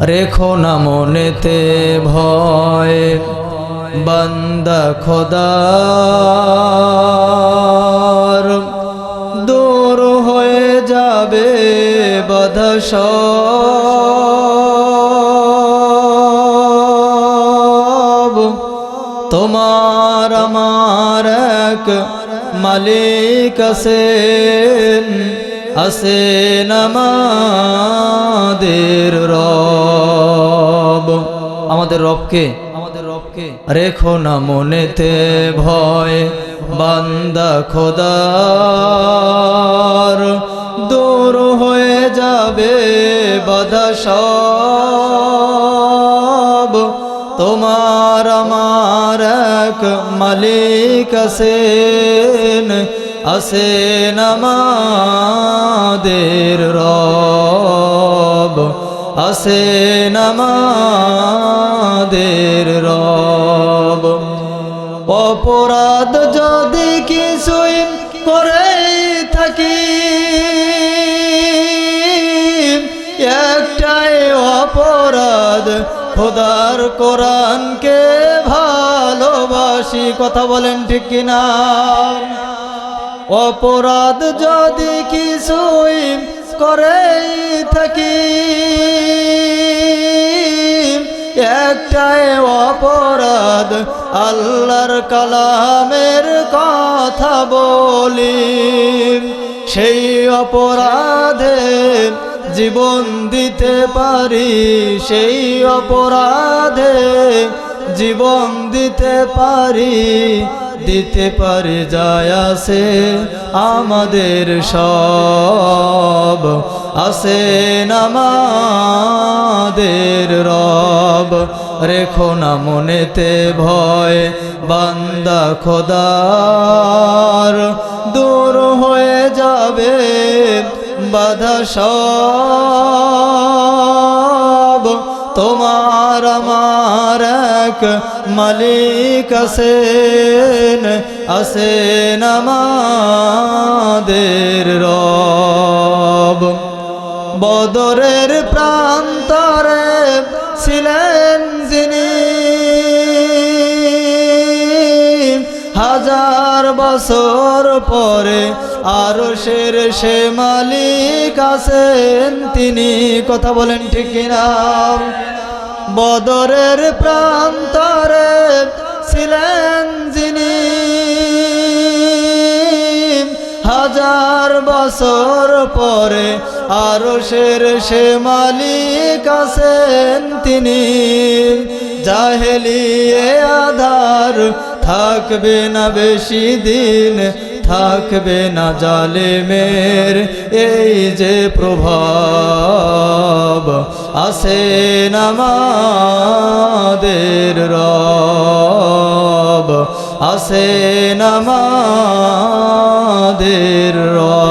রেখো না মনেতে ভয়, বান্দা খোদার। দূর হয়ে যাবে বাধা সব। তোমার আমার এক মালিক আছেন। আছেন আমাদের রব। আমাদের রবকে? আমাদের রবকে? রেখো না মনেতে ভয় বান্দা খোদার। দূর হয়ে যাবে বাধা সব। তোমার আমার এক মালিক আছেন আছেন আমাদের রব আছেন আমাদের রব। অপরাধ যদি কিছুই করে থাকি, একটাই অপরাধ, খোদার কোরআনকে ভালোবাসি। কথা বলেন ঠিক কিনা? অপরাধ যদি কিছুই করে থাকি, একটাই অপরাধ আল্লাহর কালামের কথা বলি। সেই অপরাধে জীবন দিতে পারি, সেই অপরাধে জীবন দিতে পারি। দিতে পারে যায় আছে আমাদের সব। আছে আমাদের রব। রেখো না মনেতে ভয়, বান্দা খোদার। দূর হয়ে যাবে বাধা সব। তোমার আমার এক মালিক আছেন আছেন আমাদের রব। বদরের প্রান্তরে ছিলেন যিনি। হাজার বছর পরে আরও শের সে মালিক আছেন তিনি। কথা বলেন ঠিক কিনা? বদরের প্রান্তরে ছিলেন যিনি। হাজার বছর পরে আরও শের সে মালিক আছেন তিনি। জাহেলিয়ে আধার থাকবে না বেশি দিন, থাকবে না জালেমের এই যে প্রভাব। আসেন আমাদের রব আসেন আমাদের